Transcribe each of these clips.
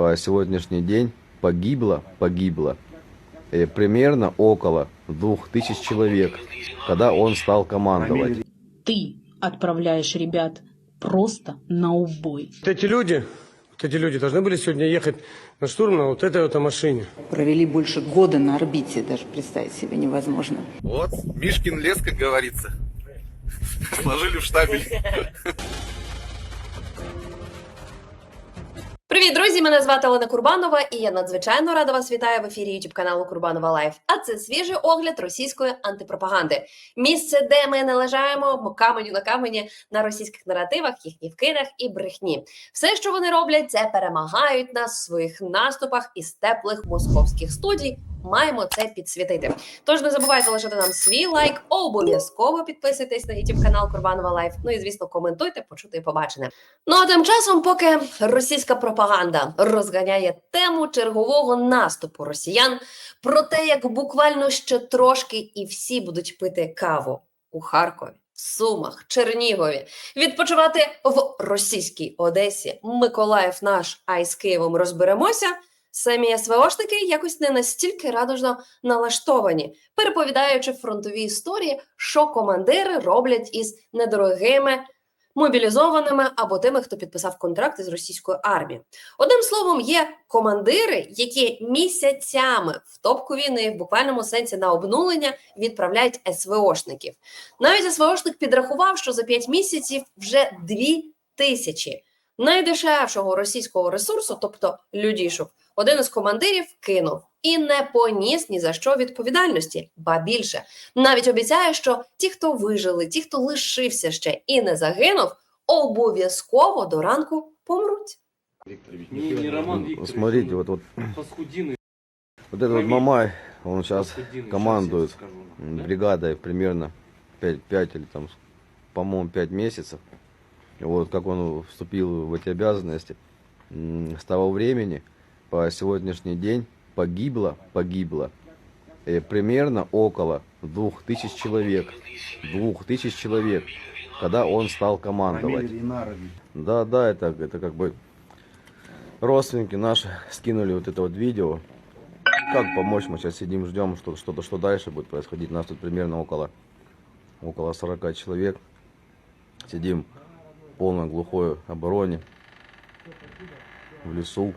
по сегодняшний день погибло, погибло э, примерно около 2000 человек, когда он стал командовать. Ты отправляешь ребят просто на убой. Вот эти люди, вот эти люди должны были сегодня ехать на штурм на вот этой вот машине. Провели больше года на орбите, даже представить себе невозможно. Вот, Мишкин лес, как говорится. Сложили в штабель. Привіт, друзі! Мене звати Олена Курбанова, і я надзвичайно рада вас вітаю в ефірі YouTube каналу Курбанова Лайф. А це свіжий огляд російської антипропаганди. Місце, де ми належаємо каменю на камені на російських наративах, їхніх вкидах і брехні. Все, що вони роблять, це перемагають нас в своїх наступах із теплих московських студій. Маємо це підсвітити. Тож не забувайте лишити нам свій лайк, обов'язково підписуйтесь на YouTube канал Курбанова Лайф. Ну і звісно, коментуйте, почути і побачене. Ну а тим часом, поки російська пропаганда розганяє тему чергового наступу росіян про те, як буквально ще трошки і всі будуть пити каву у Харкові. Сумах, Чернігові, відпочивати в російській Одесі, Миколаїв наш, а із Києвом розберемося. Самі СВОшники якось не настільки радужно налаштовані, переповідаючи фронтові історії, що командири роблять із недорогими мобілізованими або тими, хто підписав контракти з російською армією. Одним словом, є командири, які місяцями в топку війни в буквальному сенсі на обнулення відправляють СВОшників. Навіть СВОшник підрахував, що за 5 місяців вже 2 тисячі найдешевшого російського ресурсу, тобто людішок, один із командирів кинув і не поніс ні за що відповідальності, ба більше навіть обіцяє, що ті, хто вижили, ті, хто лишився ще і не загинув, обов'язково до ранку помруть. Не, не Роман Викторович, Смотрите, он вот, вот, Фасхудин вот этот вот Мамай, он сейчас Фасхудин, командует сейчас скажу, м, да? бригадой примерно 5, 5 или там, по-моему, 5 месяцев. Вот как он вступил в эти обязанности, с того времени по сегодняшний день погибло, погибло э, примерно около 2000 человек. 2000 человек, когда он стал командовать. Да, да, это, это как бы родственники наши скинули вот это вот видео. Как помочь? Мы сейчас сидим, ждем, что что-то, что дальше будет происходить. Нас тут примерно около, около 40 человек. Сидим полной глухой обороне, в лесу,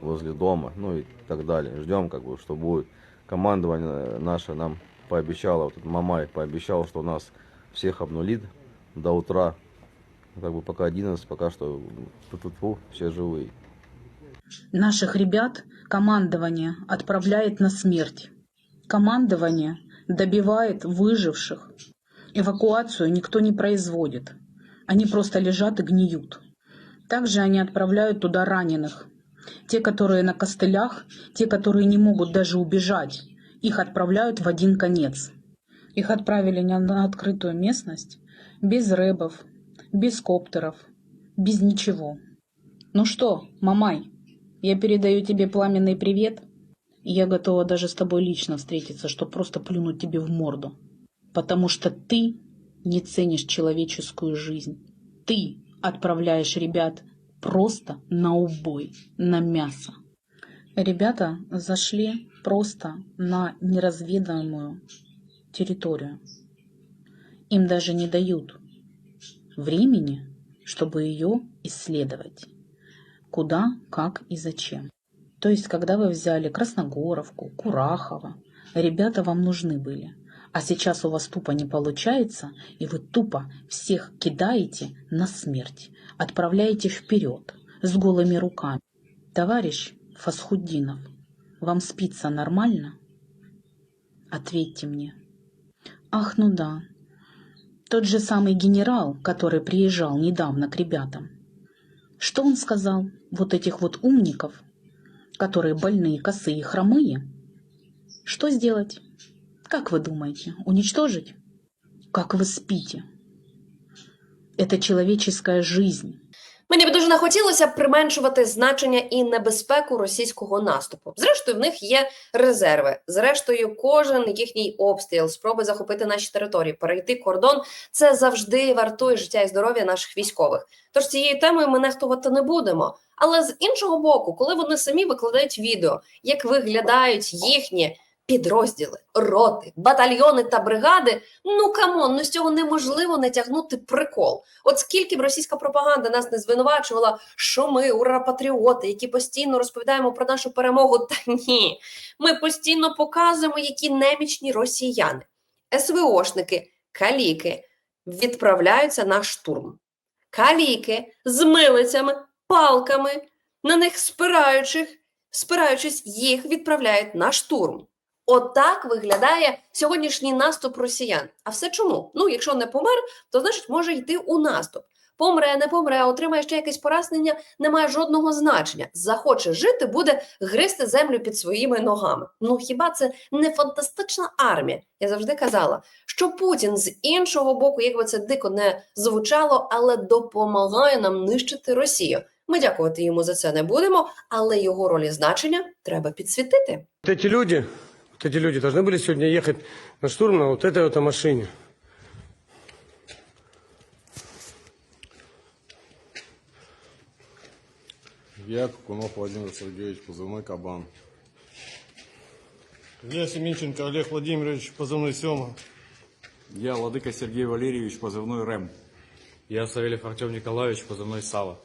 возле дома, ну и так далее. Ждем, как бы, что будет. Командование наше нам пообещало, вот этот Мамай пообещал, что нас всех обнулит до утра. Как бы пока 11, пока что тьфу-тьфу-тьфу, все живые. Наших ребят командование отправляет на смерть. Командование добивает выживших. Эвакуацию никто не производит. Они просто лежат и гниют. Также они отправляют туда раненых. Те, которые на костылях, те, которые не могут даже убежать, их отправляют в один конец. Их отправили на открытую местность, без рэбов, без коптеров, без ничего. Ну что, Мамай, я передаю тебе пламенный привет. Я готова даже с тобой лично встретиться, чтобы просто плюнуть тебе в морду. Потому что ты не ценишь человеческую жизнь. Ты отправляешь ребят просто на убой, на мясо. Ребята зашли просто на неразведанную территорию. Им даже не дают времени, чтобы ее исследовать. Куда, как и зачем. То есть, когда вы взяли Красногоровку, Курахово, ребята вам нужны были. А сейчас у вас тупо не получается, и вы тупо всех кидаете на смерть, отправляете вперед с голыми руками. Товарищ Фасхуддинов, вам спится нормально? Ответьте мне. Ах, ну да. Тот же самый генерал, который приезжал недавно к ребятам. Что он сказал? Вот этих вот умников, которые больные, косые, хромые. Что сделать? Как вы думаете, уничтожить? Как вы спите? Это человеческая жизнь. Мені б дуже не хотілося применшувати значення і небезпеку російського наступу. Зрештою, в них є резерви. Зрештою, кожен їхній обстріл, спроби захопити наші території, перейти кордон це завжди вартує життя і здоров'я наших військових. Тож цією темою ми нехтувати не будемо. Але з іншого боку, коли вони самі викладають відео, як виглядають їхні підрозділи, роти, батальйони та бригади, ну камон, ну з цього неможливо не тягнути прикол. От скільки б російська пропаганда нас не звинувачувала, що ми ура-патріоти, які постійно розповідаємо про нашу перемогу. Та ні, ми постійно показуємо, які немічні росіяни, СВОшники, каліки відправляються на штурм. Каліки з милицями, палками, на них спираючих, спираючись, їх відправляють на штурм. Отак виглядає сьогоднішній наступ росіян. А все чому? Ну, якщо не помер, то значить може йти у наступ. Помре, не помре, отримає ще якесь поранення, не має жодного значення. Захоче жити, буде гризти землю під своїми ногами. Ну хіба це не фантастична армія? Я завжди казала, що Путін з іншого боку, як би це дико не звучало, але допомагає нам нищити Росію. Ми дякувати йому за це не будемо, але його роль і значення треба підсвітити. Вот эти люди, вот эти люди должны были сегодня ехать на штурм на вот этой вот машине. Я Кукунов Владимир Сергеевич, позывной Кабан. Я Семенченко Олег Владимирович, позывной Сема. Я Владыка Сергей Валерьевич, позывной РЭМ. Я Савельев Артем Николаевич, позывной Сава.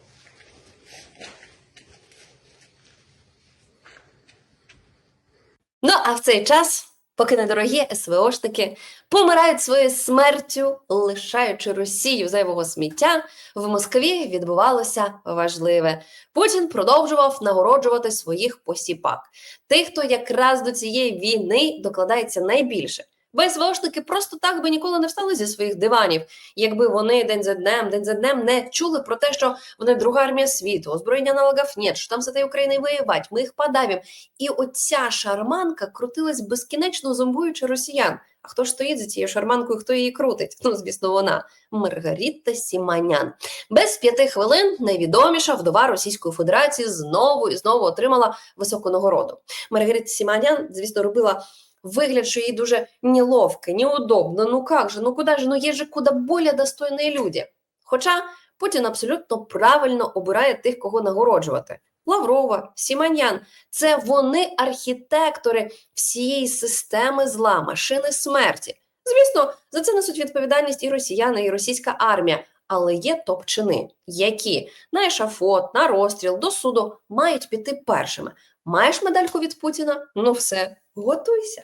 А в цей час, поки недорогі СВОшники помирають своєю смертю, лишаючи Росію зайвого сміття, в Москві відбувалося важливе. Путін продовжував нагороджувати своїх посіпак, тих, хто якраз до цієї війни докладається найбільше. Бо СВОшники просто так би ніколи не встали зі своїх диванів, якби вони день за днем, день за днем не чули про те, що вони друга армія світу, озброєння аналогів нет, що там за те Україною воювати, ми їх подавимо. І оця шарманка крутилась безкінечно зомбуючи росіян. А хто ж стоїть за цією шарманкою, хто її крутить? Ну, звісно, вона Маргарита Сіманян. Без п'яти хвилин найвідоміша вдова Російської Федерації знову і знову отримала високу нагороду. Маргарита Сіманян, звісно, робила. Вигляд, що їй дуже неловко, неудобно. Ну как же, ну куда же, ну є же куди более достойні люди. Хоча Путін абсолютно правильно обирає тих, кого нагороджувати. Лаврова, Сіманян це вони архітектори всієї системи зла, машини смерті. Звісно, за це несуть відповідальність і росіяни, і російська армія. Але є топ-чини, які на ешафот, на розстріл, до суду мають піти першими. Маєш медальку від Путіна? Ну все, готуйся.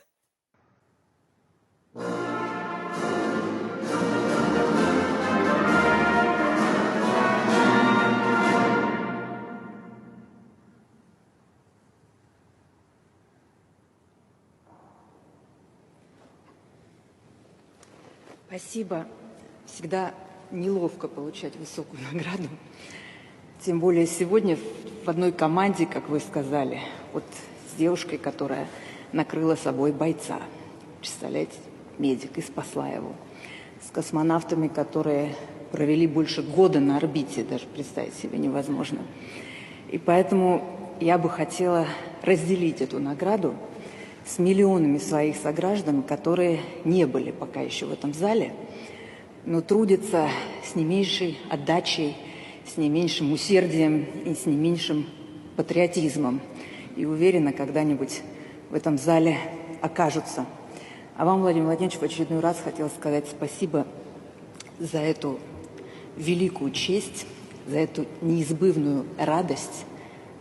Спасибо. Всегда неловко получать высокую награду. Тем более сегодня в одной команде, как вы сказали, вот с девушкой, которая накрыла собой бойца. Представляете, медик и спасла его. С космонавтами, которые провели больше года на орбите, даже представить себе невозможно. И поэтому я бы хотела разделить эту награду с миллионами своих сограждан, которые не были пока еще в этом зале, но трудятся с не меньшей отдачей, с не меньшим усердием и с не меньшим патриотизмом. И уверена, когда-нибудь в этом зале окажутся. А вам, Владимир Владимирович, в очередной раз хотела сказать спасибо за эту великую честь, за эту неизбывную радость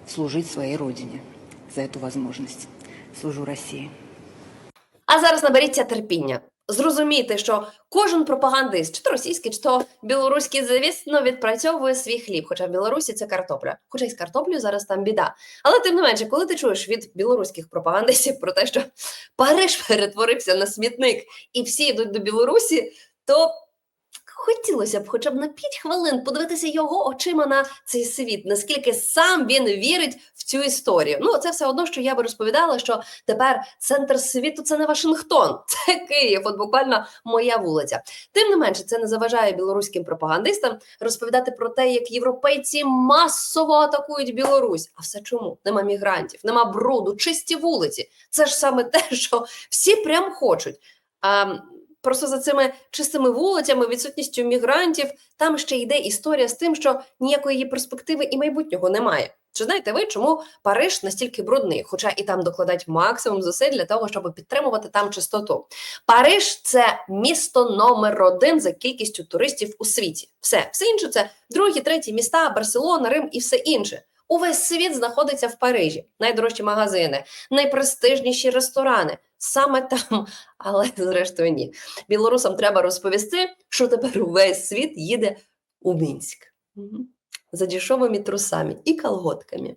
служить своей Родине, за эту возможность. Служу России. А зараз наберіться терпіння. Зрозумійте, що кожен пропагандист, чи то російський, чи то білоруський, звісно, відпрацьовує свій хліб. Хоча в Білорусі це картопля. Хоча й з картоплею зараз там біда. Але тим не менше, коли ти чуєш від білоруських пропагандистів про те, що Париж перетворився на смітник і всі йдуть до Білорусі, то Хотілося б хоча б на 5 хвилин подивитися його очима на цей світ, наскільки сам він вірить в цю історію. Ну, це все одно, що я би розповідала, що тепер центр світу це не Вашингтон, це Київ, от буквально моя вулиця. Тим не менше, це не заважає білоруським пропагандистам розповідати про те, як європейці масово атакують Білорусь. А все чому? Нема мігрантів, нема бруду, чисті вулиці. Це ж саме те, що всі прям хочуть. А просто за цими чистими вулицями, відсутністю мігрантів, там ще йде історія з тим, що ніякої перспективи і майбутнього немає. Чи знаєте ви, чому Париж настільки брудний? Хоча і там докладають максимум зусиль для того, щоб підтримувати там чистоту. Париж це місто номер один за кількістю туристів у світі. Все, все інше це другі, треті міста, Барселона, Рим і все інше. Увесь світ знаходиться в Парижі. Найдорожчі магазини, найпрестижніші ресторани. Саме там, але зрештою ні. Білорусам треба розповісти, що тепер увесь світ їде у Мінськ. Мгм. За дешевими трусами і колготками.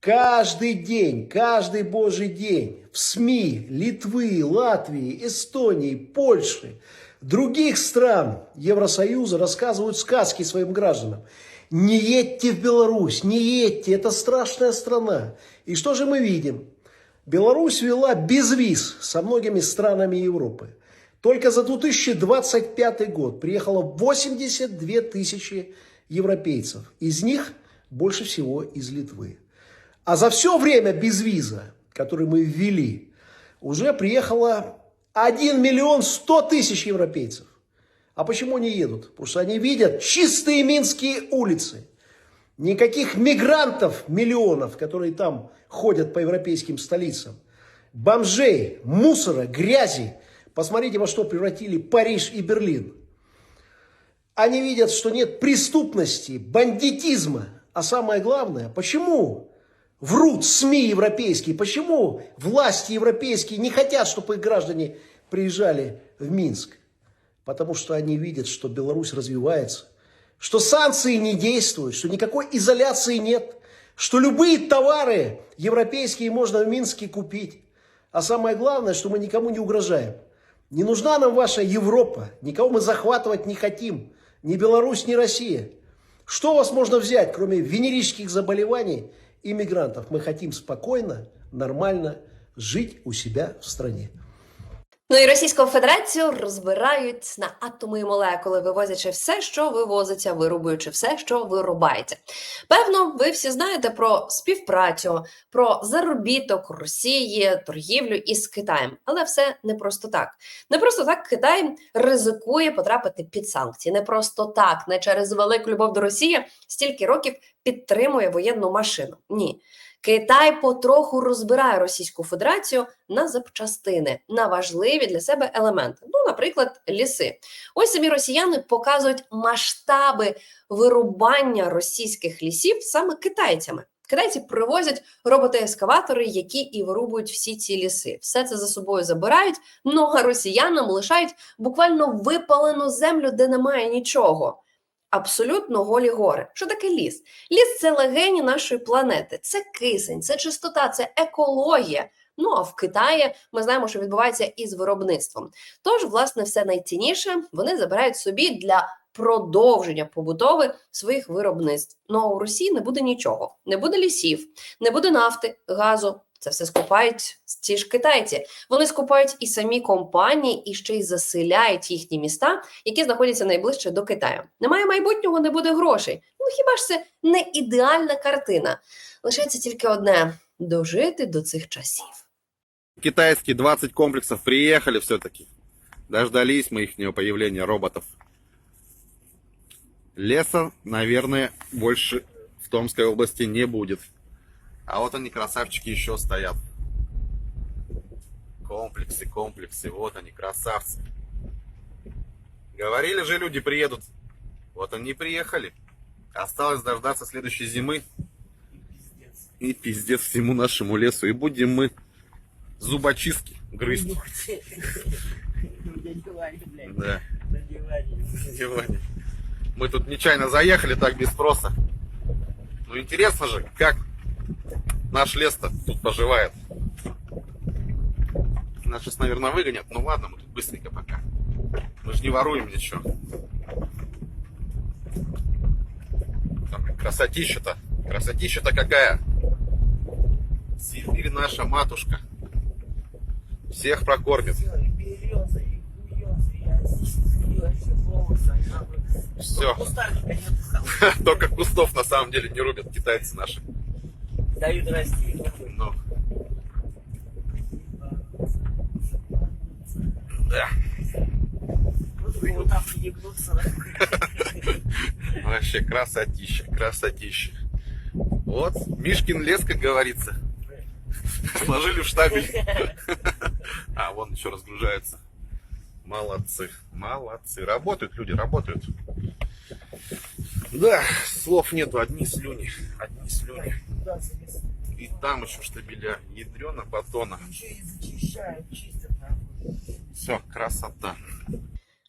Каждый день, каждый божий день в СМИ Литвы, Латвии, Эстонии, Польши, других стран Евросоюза рассказывают сказки своим гражданам. Не едьте в Беларусь, не едьте, это страшная страна. И что же мы видим? Беларусь вела безвиз со многими странами Европы. Только за 2025 год приехало 82 тысячи европейцев. Из них больше всего из Литвы. А за все время без виза, который мы ввели, уже приехало 1 миллион 100 тысяч европейцев. А почему они едут? Потому что они видят чистые минские улицы. Никаких мигрантов, миллионов, которые там ходят по европейским столицам. Бомжей, мусора, грязи. Посмотрите, во что превратили Париж и Берлин. Они видят, что нет преступности, бандитизма. А самое главное, почему врут СМИ европейские, почему власти европейские не хотят, чтобы их граждане приезжали в Минск? Потому что они видят, что Беларусь развивается, что санкции не действуют, что никакой изоляции нет, что любые товары европейские можно в Минске купить. А самое главное, что мы никому не угрожаем. Не нужна нам ваша Европа, никого мы захватывать не хотим, ни Беларусь, ни Россия. Что у вас можно взять, кроме венерических заболеваний и мигрантов? Мы хотим спокойно, нормально жить у себя в стране. Ну і Російську Федерацію розбирають на атоми і молекули, вивозячи все, що вивозиться, вирубуючи все, що вирубається. Певно, ви всі знаєте про співпрацю, про заробіток Росії, торгівлю із Китаєм, але все не просто так. Не просто так Китай ризикує потрапити під санкції. Не просто так, не через велику любов до Росії стільки років підтримує воєнну машину. Ні. Китай потроху розбирає Російську Федерацію на запчастини, на важливі для себе елементи. Ну, наприклад, ліси. Ось самі росіяни показують масштаби вирубання російських лісів саме китайцями. Китайці привозять роботи-ескаватори, які і вирубують всі ці ліси. Все це за собою забирають. Ну а росіянам лишають буквально випалену землю, де немає нічого. Абсолютно голі гори. Що таке ліс? Ліс це легені нашої планети, це кисень, це чистота, це екологія. Ну а в Китаї ми знаємо, що відбувається із виробництвом. Тож, власне, все найцінніше вони забирають собі для продовження побудови своїх виробництв. Ну а у Росії не буде нічого, не буде лісів, не буде нафти, газу. Це все скупають ті ж китайці. Вони скупають і самі компанії, і ще й заселяють їхні міста, які знаходяться найближче до Китаю. Немає майбутнього, не буде грошей. Ну хіба ж це не ідеальна картина? Лишається тільки одне дожити до цих часів. Китайские 20 комплексов приехали все-таки. Дождались мы их появления роботов. Леса, наверное, больше в Томской области не будет. А вот они, красавчики, еще стоят. Комплексы, комплексы, вот они, красавцы. Говорили же, люди приедут. Вот они приехали. Осталось дождаться следующей зимы. И пиздец всему нашему лесу. И будем мы зубочистки грызть. Да. Мы тут нечаянно заехали так без спроса. Ну интересно же, как наш лес-то тут поживает. Нас сейчас, наверное, выгонят. Ну ладно, мы тут быстренько пока. Мы же не воруем ничего. Красотища-то. Красотища-то какая. Сибирь наша матушка. Всех прокормит. Все. Только кустов на самом деле не рубят китайцы наши. Дают расти. Ну. Да. Вот там ебнуться. Вообще красотища, красотища. Вот, Мишкин лес, как говорится. Сложили в штабель. А, вон еще разгружается. Молодцы, молодцы. Работают люди, работают. Да, слов нету, одни слюни, одни слюни. И там еще штабеля, ядрена батона. Еще и зачищают. Все, красота.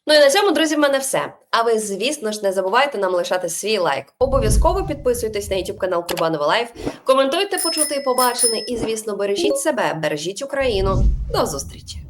Ну і на цьому, друзі, в мене все. А ви, звісно ж, не забувайте нам лишати свій лайк. Обов'язково підписуйтесь на YouTube канал Курбанова Лайф, коментуйте почути і побачене, і, звісно, бережіть себе, бережіть Україну. До зустрічі!